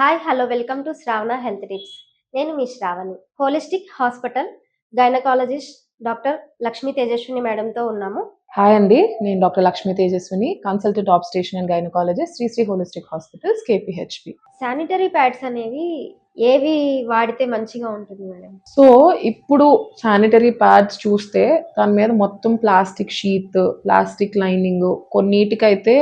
Hi hello welcome to Shravana health tips నేను మీ Shravani. Holistic hospital gynaecologist doctor Lakshmi Tejaswini మేడంతో ఉన్నాము. Hi అండి నేను doctor Lakshmi Tejaswini consultant obstetrician and gynaecologist Sri Sri holistic hospitals KPHB sanitary pads అనేవి ఏవి వాడితే మంచిగా ఉంటుంది మేడం? సో ఇప్పుడు శానిటరీ ప్యాడ్స్ చూస్తే దాని మీద మొత్తం ప్లాస్టిక్ షీట్ ప్లాస్టిక్ లైనింగ్ కొన్నిటికైతే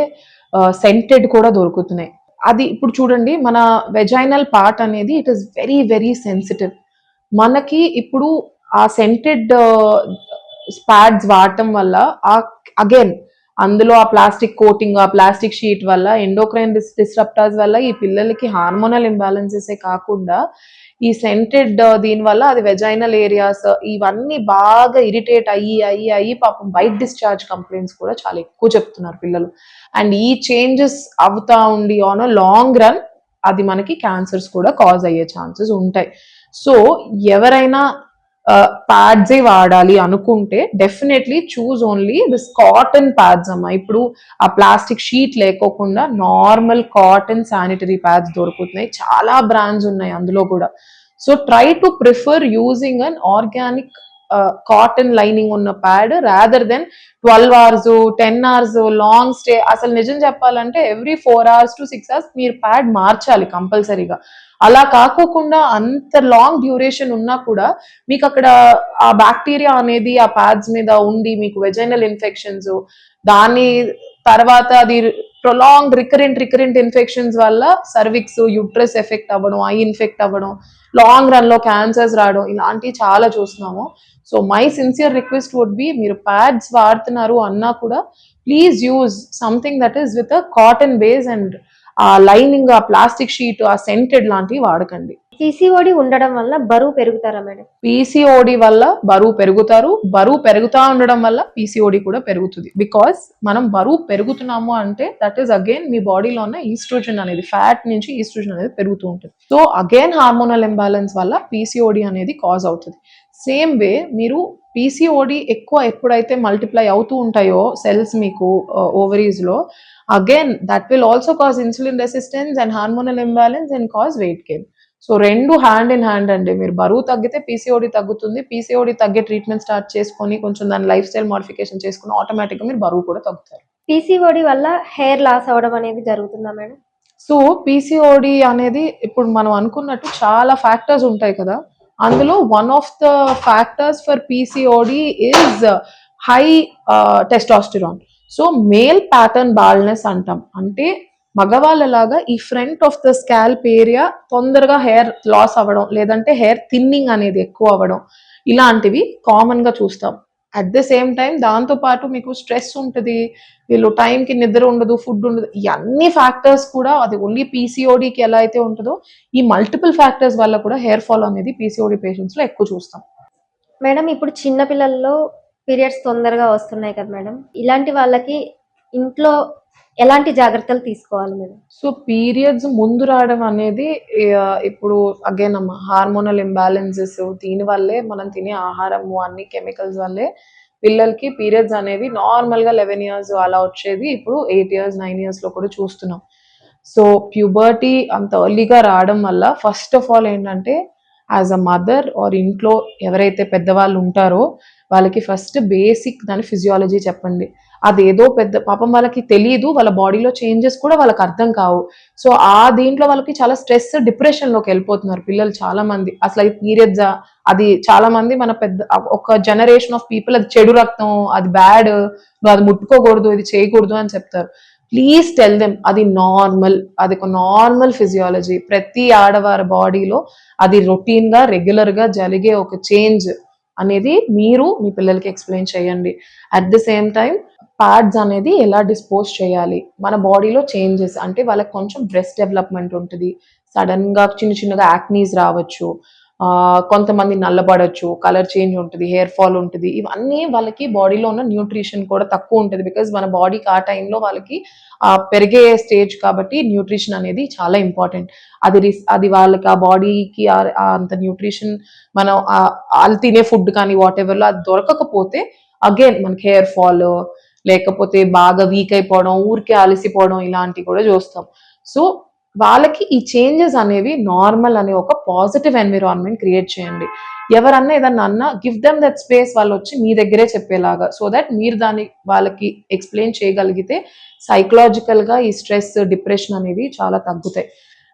సెంటెడ్ కూడా దొరుకుతున్నాయి. అది ఇప్పుడు చూడండి మన వెజైనల్ పార్ట్ అనేది it is very very sensitive మనకి ఇప్పుడు ఆ సెంటెడ్ స్పాడ్స్ uh, వాడటం వల్ల ఆ అగైన్ అందులో ఆ ప్లాస్టిక్ కోటింగ్ ఆ ప్లాస్టిక్ షీట్ వల్ల ఎండోక్రైన్ డిస్రప్టర్స్ వల్ల ఈ పిల్లలకి హార్మోనల్ ఇంబ్యాలెన్సెసే కాకుండా ఈ సెంటెడ్ uh, దీని వల్ల అది వెజైనల్ ఏరియాస్ uh, ఇవన్నీ బాగా ఇరిటేట్ అయ్యి అయ్యి అయ్యి పాపం వైట్ డిశ్చార్జ్ కంప్లైంట్స్ కూడా చాలా ఎక్కువ చెప్తున్నారు పిల్లలు. అండ్ ఈ చేంజెస్ అవుతా ఉండి ఆన్ లాంగ్ రన్ అది మనకి క్యాన్సర్స్ కూడా కాజ్ అయ్యే ఛాన్సెస్ ఉంటాయి. సో ఎవరైనా uh, ప్యాడ్సే వాడాలి అనుకుంటే definitely choose only this cotton pads అమ్మ. ఇప్పుడు ఆ ప్లాస్టిక్ షీట్ లేకోకుండా నార్మల్ కాటన్ శానిటరీ ప్యాడ్స్ దొరుకుతున్నాయి. చాలా బ్రాండ్స్ ఉన్నాయి అందులో కూడా. So try to prefer using an organic cotton lining ఉన్న pad rather than twelve hours ten hours long stay అసలు నిజం చెప్పాలంటే every four hours to six hours మీరు ప్యాడ్ మార్చాలి కంపల్సరీగా. అలా కాకోకుండా అంత లాంగ్ డ్యూరేషన్ ఉన్నా కూడా మీకు అక్కడ ఆ బ్యాక్టీరియా అనేది ఆ ప్యాడ్స్ మీద ఉండి మీకు వెజైనల్ ఇన్ఫెక్షన్స్ దాన్ని తర్వాత అది ప్రొలాంగ్ రికరెంట్ రికరెంట్ ఇన్ఫెక్షన్స్ వల్ల సర్విక్స్ యూట్రస్ ఎఫెక్ట్ అవ్వడం ఐ ఇన్ఫెక్ట్ అవ్వడం లాంగ్ రన్లో క్యాన్సర్స్ రావడం ఇలాంటివి చాలా చూస్తున్నాము. So my sincere request would be మీరు ప్యాడ్స్ వాడుతున్నారు అన్నా కూడా please use something that is with cotton base and ఆ లైనింగ్ ఆ ప్లాస్టిక్ షీట్ ఆ సెంటెడ్ లాంటివి వాడకండి. పీసీఓడి ఉండడం వల్ల బరువు పెరుగుతారా మేడం? పీసీఓడి వల్ల బరువు పెరుగుతారు. బరువు పెరుగుతా ఉండడం వల్ల పీసీఓడి కూడా పెరుగుతుంది. బికాస్ మనం బరువు పెరుగుతున్నాము అంటే దట్ ఈస్ అగైన్ మీ బాడీలో ఉన్న ఈస్ట్రోజన్ అనేది ఫ్యాట్ నుంచి ఈస్ట్రోజన్ అనేది పెరుగుతూ ఉంటుంది. సో అగైన్ హార్మోనల్ ఇంబ్యాలెన్స్ వల్ల పీసీఓడి అనేది కాజ్ అవుతుంది. సేమ్ వే మీరు పీసీఓడి ఎక్కువ ఎప్పుడైతే మల్టిప్లై అవుతూ ఉంటాయో సెల్స్ మీకు uh, ఓవరీస్లో again that will also cause insulin resistance and hormonal imbalance and cause weight gain so రెండు హ్యాండ్ ఇన్ హ్యాండ్ అండి. మీరు బరువు తగ్గితే పీసీఓడి తగ్గుతుంది. పీసీఓడి తగ్గే ట్రీట్మెంట్ స్టార్ట్ చేసుకొని కొంచెం దాని లైఫ్ స్టైల్ మోడిఫికేషన్ చేసుకుని ఆటోమేటిక్గా మీరు బరువు కూడా తగ్గుతారు. పీసీఓడి వల్ల హెయిర్ లాస్ అవ్వడం అనేది జరుగుతుందా మేడం? సో పీసీఓడి అనేది ఇప్పుడు మనం అనుకున్నట్టు చాలా ఫ్యాక్టర్స్ ఉంటాయి కదా. అందులో one of the factors for PCOD is high testosterone so male pattern baldness అంటాం. అంటే మగవాళ్ళలాగా ఈ front of the scalp area తొందరగా హెయిర్ లాస్ అవ్వడం లేదంటే హెయిర్ థిన్నింగ్ అనేది ఎక్కువ అవ్వడం ఇలాంటివి కామన్గా చూస్తాం. అట్ ద సేమ్ టైం దాంతో పాటు మీకు స్ట్రెస్ ఉంటుంది వీళ్ళు టైంకి నిద్ర ఉండదు ఫుడ్ ఉండదు ఇవన్నీ ఫ్యాక్టర్స్ కూడా అది ఓన్లీ పీసీఓడికి ఎలా అయితే ఉంటుందో ఈ మల్టిపుల్ ఫ్యాక్టర్స్ వల్ల కూడా హెయిర్ ఫాల్ అనేది పీసీఓడి పేషెంట్స్లో ఎక్కువ చూస్తాం. మేడం ఇప్పుడు చిన్న పిల్లల్లో పీరియడ్స్ తొందరగా వస్తున్నాయి కదా మేడం ఇలాంటి వాళ్ళకి ఇంట్లో ఎలాంటి జాగ్రత్తలు తీసుకోవాలి మేడం? సో పీరియడ్స్ ముందు రావడం అనేది ఇప్పుడు అగైన్ అమ్మ హార్మోనల్ ఇంబ్యాలెన్సెస్ దీని వల్లే మనం తినే ఆహారము అన్ని కెమికల్స్ వల్లే పిల్లలకి పీరియడ్స్ అనేవి నార్మల్గా లెవెన్ ఇయర్స్ అలా వచ్చేది. ఇప్పుడు ఎయిట్ ఇయర్స్ నైన్ ఇయర్స్లో కూడా చూస్తున్నాం. సో ప్యూబర్టీ అంత ఎర్లీగా రావడం వల్ల ఫస్ట్ ఆఫ్ ఆల్ ఏంటంటే యాజ్ అ మదర్ ఆర్ ఇంట్లో ఎవరైతే పెద్దవాళ్ళు ఉంటారో వాళ్ళకి ఫస్ట్ బేసిక్ దాని ఫిజియాలజీ చెప్పండి. అదేదో పెద్ద పాపం వాళ్ళకి తెలియదు వాళ్ళ బాడీలో చేంజెస్ కూడా వాళ్ళకి అర్థం కావు. సో ఆ దీంట్లో వాళ్ళకి చాలా స్ట్రెస్ డిప్రెషన్లోకి వెళ్ళిపోతున్నారు పిల్లలు చాలా మంది అసలు అది పీరియడ్స్ అది చాలా మంది మన పెద్ద ఒక జనరేషన్ ఆఫ్ పీపుల్ అది చెడు రక్తం అది బ్యాడ్ నువ్వు అది ముట్టుకోకూడదు ఇది చేయకూడదు అని చెప్తారు. ప్లీజ్ టెల్ దెమ్ అది నార్మల్ అది ఒక నార్మల్ ఫిజియాలజీ ప్రతి ఆడవారి బాడీలో అది రొటీన్గా రెగ్యులర్గా జరిగే ఒక చేంజ్ అనేది మీరు మీ పిల్లలకి ఎక్స్ప్లెయిన్ చేయండి. At the same time pads అనేది ఎలా డిస్పోజ్ చేయాలి? మన బాడీలో చేంజెస్ అంటే వాళ్ళకి కొంచెం బ్రెస్ట్ డెవలప్మెంట్ ఉంటుంది. సడన్గా చిన్న చిన్నగా యాక్నీస్ రావచ్చు. కొంతమంది నల్లబడచ్చు కలర్ చేంజ్ ఉంటుంది హెయిర్ ఫాల్ ఉంటుంది. ఇవన్నీ వాళ్ళకి బాడీలో ఉన్న న్యూట్రిషన్ కూడా తక్కువ ఉంటుంది బికాజ్ మన బాడీకి ఆ టైంలో వాళ్ళకి పెరిగే స్టేజ్ కాబట్టి న్యూట్రిషన్ అనేది చాలా ఇంపార్టెంట్ అది అది వాళ్ళకి ఆ బాడీకి అంత న్యూట్రిషన్ మనం వాళ్ళు తినే ఫుడ్ కానీ వాట్ ఎవర్లో అది దొరకకపోతే అగైన్ మనకి హెయిర్ ఫాల్ లేకపోతే బాగా వీక్ అయిపోవడం ఊరికే అలసిపోవడం ఇలాంటివి కూడా చూస్తాం. సో వాళ్ళకి ఈ చేంజెస్ అనేవి నార్మల్ అనే ఒక పాజిటివ్ ఎన్విరాన్మెంట్ క్రియేట్ చేయండి. ఎవరన్నా ఏదన్నా అన్నా గివ్ దెమ్ దట్ స్పేస్ వాళ్ళు వచ్చి మీ దగ్గరే చెప్పేలాగా సో దట్ మీరు దాన్ని వాళ్ళకి ఎక్స్ప్లెయిన్ చేయగలిగితే సైకలాజికల్గా ఈ స్ట్రెస్ డిప్రెషన్ అనేవి చాలా తగ్గుతాయి.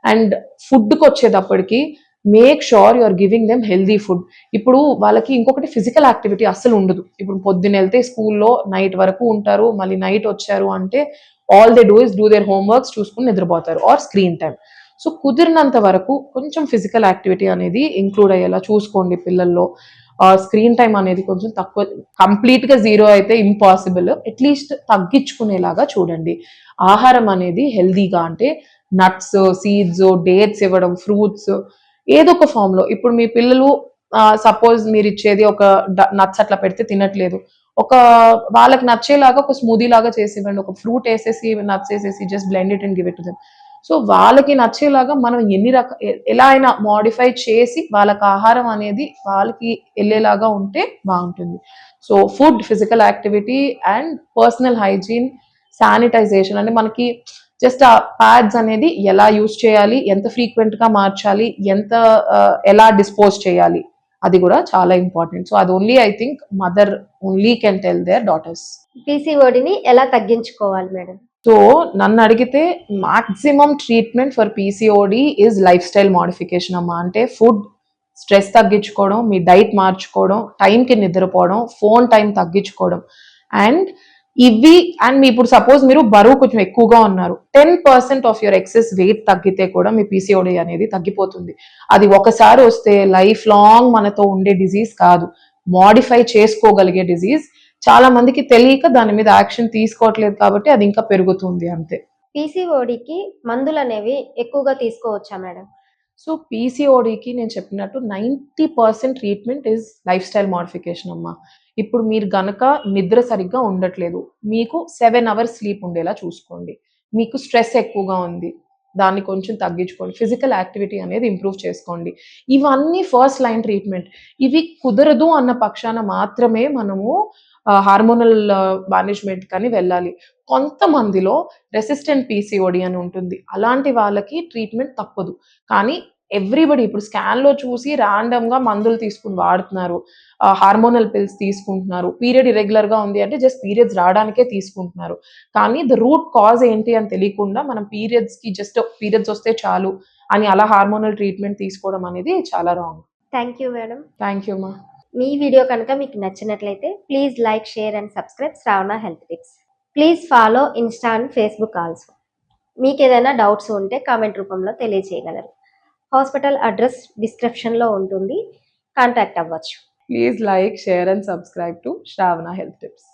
అండ్ ఫుడ్కి వచ్చేటప్పటికి make sure you are giving them healthy food ఇప్పుడు వాళ్ళకి ఇంకొకటి ఫిజికల్ యాక్టివిటీ అస్సలు ఉండదు. ఇప్పుడు పొద్దున్న వెళ్తే స్కూల్లో నైట్ వరకు ఉంటారు మళ్ళీ నైట్ వచ్చారు అంటే all they do is do their homeworks చూసుకుని నిద్రపోతారు. ఆర్ స్క్రీన్ టైం సో కుదిరినంత వరకు కొంచెం ఫిజికల్ యాక్టివిటీ అనేది ఇంక్లూడ్ అయ్యేలా చూసుకోండి పిల్లల్లో. Uh, స్క్రీన్ టైం అనేది కొంచెం తక్కువ కంప్లీట్గా జీరో అయితే ఇంపాసిబుల్ అట్లీస్ట్ తగ్గించుకునేలాగా చూడండి. ఆహారం అనేది హెల్దీగా అంటే నట్స్ సీడ్స్ డేట్స్ ఇవ్వడం ఫ్రూట్స్ ఏదో ఒక ఫామ్లో ఇప్పుడు మీ పిల్లలు సపోజ్ మీరు ఇచ్చేది ఒక నట్స్ అట్లా పెడితే తినట్లేదు. ఒక వాళ్ళకి నచ్చేలాగా ఒక స్మూదీ లాగా చేసి ఇవ్వండి ఒక ఫ్రూట్ వేసేసి నట్స్ వేసేసి just blend it and give it to them so వాళ్ళకి నచ్చేలాగా మనం ఎన్ని రక ఎలా అయినా మోడిఫై చేసి వాళ్ళకి ఆహారం అనేది వాళ్ళకి వెళ్ళేలాగా ఉంటే బాగుంటుంది. So food physical activity and personal hygiene sanitization అంటే మనకి జస్ట్ ఆ ప్యాడ్స్ అనేది ఎలా యూస్ చేయాలి ఎంత ఫ్రీక్వెంట్గా మార్చాలి ఎంత ఎలా డిస్పోజ్ చేయాలి. అది కూడా చాలా ఇంపార్టెంట్ సో అది only I think mother only can tell their daughters పీసీఓడిని ఎలా తగ్గించుకోవాలి మేడం? సో నన్ను అడిగితే maximum treatment for PCOD is lifestyle modification అమ్మా. అంటే ఫుడ్ స్ట్రెస్ తగ్గించుకోవడం మీ డైట్ మార్చుకోవడం టైంకి నిద్రపోవడం ఫోన్ టైం తగ్గించుకోవడం. అండ్ ఇవి అండ్ మీ ఇప్పుడు సపోజ్ మీరు బరువు కొంచెం ఎక్కువగా ఉన్నారు ten percent of your excess weight తగ్గితే కూడా మీ పీసీఓడి అనేది తగ్గిపోతుంది. అది ఒకసారి వస్తే లైఫ్ లాంగ్ మనతో ఉండే డిజీజ్ కాదు. మోడిఫై చేసుకోగలిగే డిజీజ్ చాలా మందికి తెలియక దాని మీద యాక్షన్ తీసుకోవట్లేదు కాబట్టి అది ఇంకా పెరుగుతుంది అంతే. పీసీఓడికి మందులు అనేవి ఎక్కువగా తీసుకోవచ్చా మేడం? సో పీసీఓడికి నేను చెప్పినట్టు ninety percent treatment is lifestyle modification అమ్మా. ఇప్పుడు మీరు గనక నిద్ర సరిగ్గా ఉండట్లేదు మీకు సెవెన్ అవర్స్ స్లీప్ ఉండేలా చూసుకోండి. మీకు స్ట్రెస్ ఎక్కువగా ఉంది దాన్ని కొంచెం తగ్గించుకోండి. ఫిజికల్ యాక్టివిటీ అనేది ఇంప్రూవ్ చేసుకోండి. ఇవన్నీ ఫస్ట్ లైన్ ట్రీట్మెంట్ ఇవి కుదరదు అన్న పక్షాన మాత్రమే మనము హార్మోనల్ మేనేజ్మెంట్ కానీ వెళ్ళాలి. కొంతమందిలో రెసిస్టెంట్ పీసీఓడి అని ఉంటుంది. అలాంటి వాళ్ళకి ట్రీట్మెంట్ తప్పదు. కానీ ఎవ్రీబడి ఇప్పుడు స్కాన్లో చూసి ర్యాండమ్గా మందులు తీసుకుని వాడుతున్నారు. హార్మోనల్ పిల్స్ తీసుకుంటున్నారు. పీరియడ్ ఇరెగ్యులర్గా ఉంది అంటే జస్ట్ పీరియడ్స్ రావడానికే తీసుకుంటున్నారు. కానీ ద రూట్ కాజ్ ఏంటి అని తెలియకుండా మనం పీరియడ్స్కి జస్ట్ పీరియడ్స్ వస్తే చాలు అని అలా హార్మోనల్ ట్రీట్మెంట్ తీసుకోవడం అనేది చాలా wrong thank you madam thank you మా మీ వీడియో కనుక మీకు నచ్చినట్లయితే please like share and subscribe Shravana health tips please follow Insta and Facebook also మీకు ఏదైనా డౌట్స్ ఉంటే కామెంట్ రూపంలో తెలియజేయగలరు హాస్పిటల్ అడ్రస్ డిస్క్రిప్షన్లో ఉంటుంది. కాంటాక్ట్ అవ్వచ్చు. Please like, share and subscribe to Shravana Health Tips.